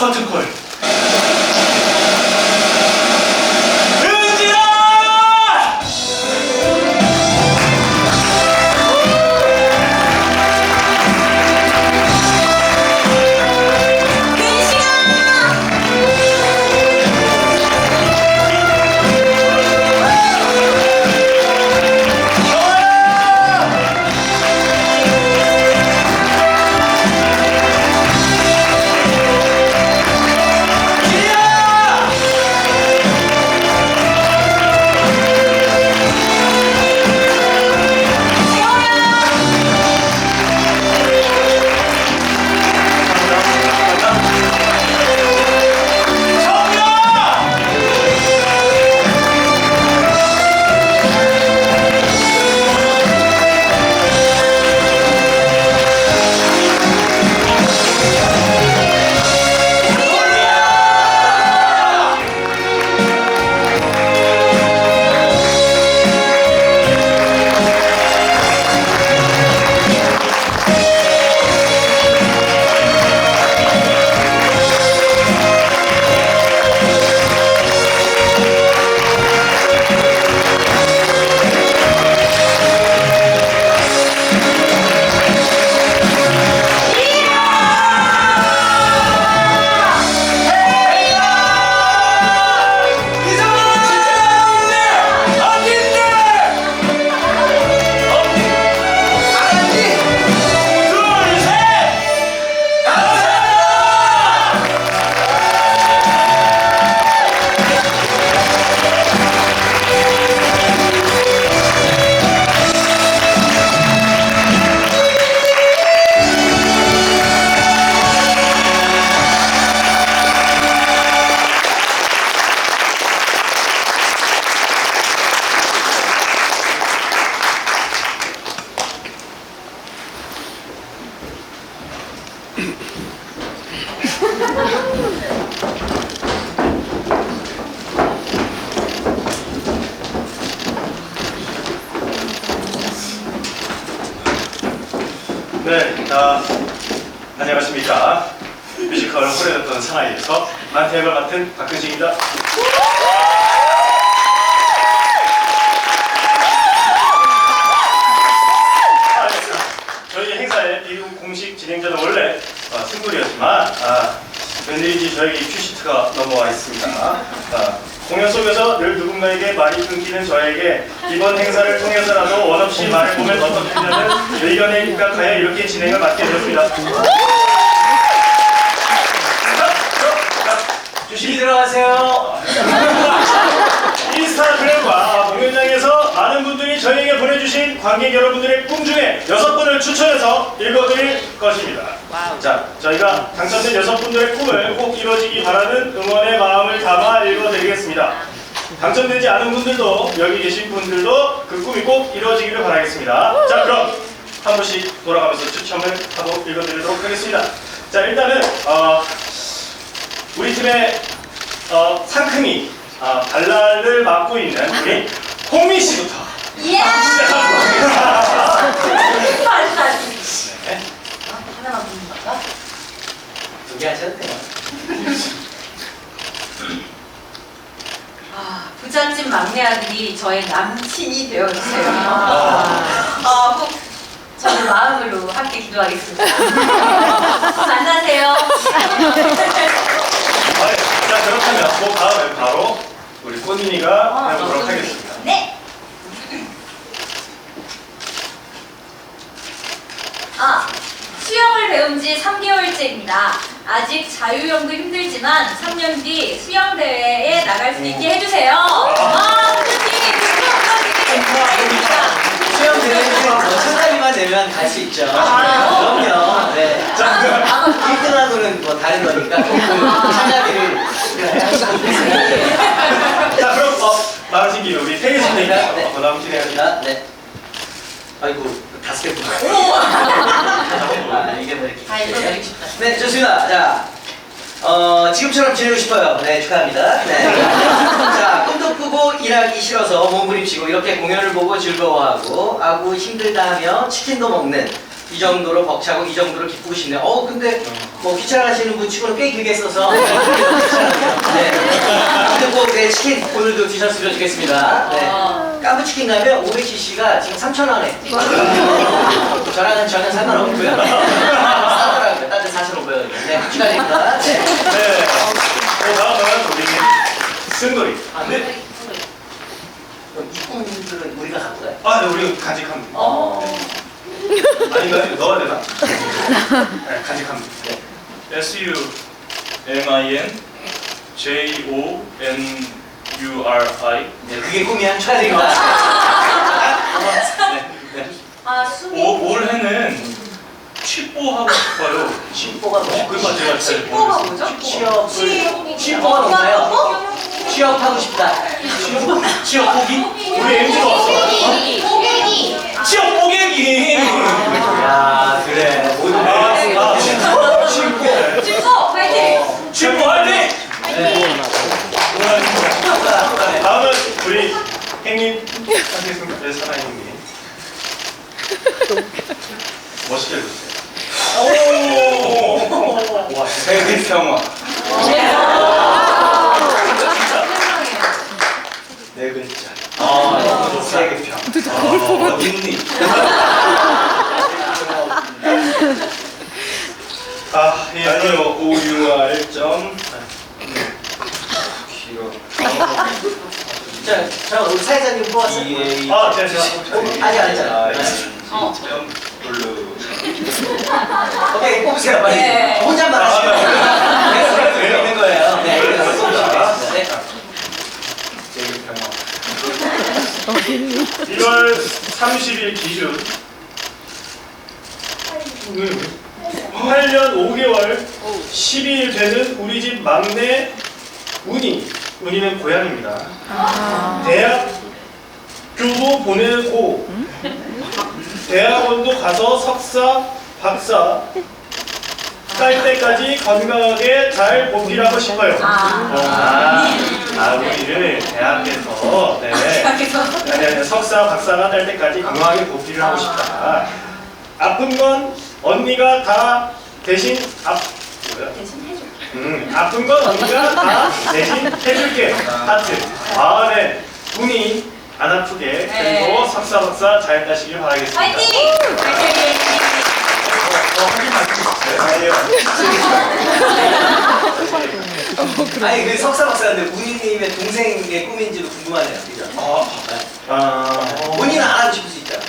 커튼콜. 자, 안녕하십니까. 뮤지컬 오래됐던 사나이에서 만태역을 맡은 박근식입니다. 저희 행사의 미국 공식 진행자는 원래 어, 승부리였지만 아, 웬일인지 저에게 큐시트가 넘어와 있습니다. 아, 공연 속에서 늘 누군가에게 말이 끊기는 저에게 이번 행사를 통해서라도 원없이 말을 보면 어떻게 되는 의견에 입각하여 이렇게 진행을 맡게 되었습니다. 조심히 들어가세요. 인스타그램과 공연장에서 많은 분 저에게 보내주신 관객 여러분들의 꿈 중에 여섯 분을 추천해서 읽어드릴 것입니다. 자, 저희가 당첨된 여섯 분들의 꿈을 꼭 이루어지기 바라는 응원의 마음을 담아 읽어드리겠습니다. 당첨되지 않은 분들도 여기 계신 분들도 그 꿈이 꼭 이루어지기를 바라겠습니다. 자, 그럼 한 분씩 돌아가면서 추첨을 하고 읽어드리도록 하겠습니다. 자, 일단은 어, 우리 팀의 어, 상큼이 어, 발랄을 맡고 있는 우리 홍미 씨부터 예! 시작하도록 하겠습니다. 네. 하나만 보는 건가? 두개 하셔도 돼요. 아, 부잣집 막내 아들이 저의 남친이 되어주세요. 아, 꼭 저는 마음으로 함께 기도하겠습니다. 만나세요. 아, 자 그렇다면 그 다음에 바로 우리 꽃님이가 해보도록 하겠습니다. 네. 아, 수영을 배운 지 3개월째입니다. 아직 자유형도 힘들지만 3년 뒤 수영 대회에 나갈 수 있게 해주세요. 아, 선생님, 축하드립니다. 수영 대회는 뭐 참가비만 되면 갈 수 있죠. 아, 그럼요. 네. 자, 그, 아, 1등하고는 뭐 다른 거니까 그 참가비를 자 그럼 어, 김에 우리 태희 선생님께서 네. 그 다음 진행하시죠. 자, 네. 아이고 다섯 개구나. 아, 이게 뭐 이렇게. 아, 이거 내리고 싶다. 네, 좋습니다. 자, 어, 지금처럼 지내고 싶어요. 네, 축하합니다. 네. 자, 꿈도 꾸고 일하기 싫어서 몸부림치고 이렇게 공연을 보고 즐거워하고 아구 힘들다 하며 치킨도 먹는 이 정도로 벅차고 이 정도로 기쁘고 싶네요. 어 근데 뭐 귀찮아하시는 분 치고는 꽤 길게 써서 네. 근데 꼭내 치킨 오늘도 드셨으면 좋겠습니다. 네. 까부치킨 가면 500cc가 지금 3,000원에 저랑은 전혀 상관없고요. 싸더라고요. 딴데 4,500원이요. 네, 축하드립니다. 네. 네. 어, 다음은 우리 승돌이. 아, 네. 그럼 이 꿈들은 우리가 갖고 가요? 아, 네, 우리 간직합니다. 어. 아닌가요? 넣어야 되나? 네, 간직합니다. S U M I N J O N U R I 네, 그게 꿈이야. 축하드립니다. 네, 네. 아, 수미. 오, 올해는 취뽀하고 싶어요. 취뽀가 뭐야? 그거 제가 잘 취뽀가 모르겠어요. 뭐죠? 취업을 취뽀가 뭔가요? 취업하고 싶다. 취업, 취업 포기? 우리 MG가 왔어. 취업 고객이 야 그래. 모두 아, 네. 아, 취뽀. 취뽀. 집소 파이팅! 취뽀할 때 네. 다음은 우리 행님 하겠습니다. 네, 사나이 형님. 멋있게 해주세요. 오! 와, 세계 평화. 네 글자. 아, 너무 좋다. 세계 평화. 어, 닉니. 아, 예, 아니요. OUR 점. 길어. 자, 자 우리 사회자님 뽑았어요. 아, 제가 어, 아직 안 했잖아. 어. 오케이 뽑으세요 빨리. 네. 혼잣말 아, 하시면 네. 돼요. 네, 그래서 있는 거예요. 네, 그래서 뽑으시면 네. 세계 평화. 1월 30일 기준 8년 5개월 12일 되는 우리 집 막내 운이 운이는 고향입니다. 대학 교도 보내고 대학원도 가서 석사 박사 딸 때까지 건강하게 잘 보필하고 싶어요. 아. 아, 아 우리를 대학에서 네. 아니, 아니, 석사, 박사가 딸 때까지 건강하게 보필을 하고 싶다. 아픈 건 언니가 다 대신 아 뭐야? 대신. 음, 아픈 건 언니가 다 대신 해줄게. 하트. 아, 네. 운이 안 아프게 그리고 네. 석사, 박사 잘 따시길 바라겠습니다. 파이팅! 파이팅! 아니 그 석사 박사인데 우니님의 동생의 꿈인지도 궁금하네요. 그죠? 아, 아, 본인은 안 하고 싶을 수 있잖아.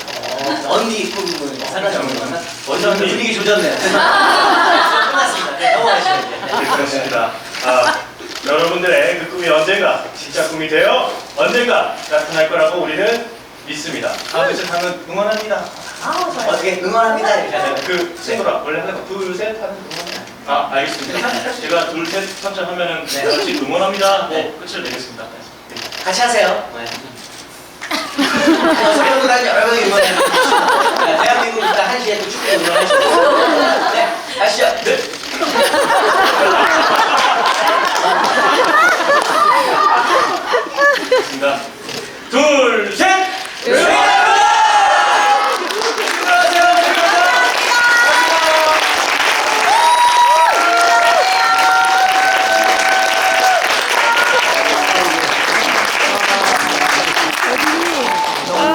언니 꿈은 상관이 없는 거나. 언니. 분위기 조졌네요. 끝났습니다. 네, 넘어가시죠. 네, 그렇습니다. 아, 여러분들의 그 꿈이 언젠가 진짜 꿈이 되어 언젠가 나타날 거라고 우리는 믿습니다. 아, 그쵸, 당연 응원합니다. 아, 어떻게 응원합니다 이렇게 하세요. 그 친구라 원래 하는 거 둘, 셋 하는 거. 아, 알겠습니다. 제가 둘, 셋 선정하면은 네. 같이 응원합니다. 네. 뭐 끝을 내겠습니다. 같이 하세요. 네. 소리보다는 여러 번 응원해. 네, 대한민국 일단 한 시에 또 축구 응원해 주십시오. 네, 가시죠. 네. 둘,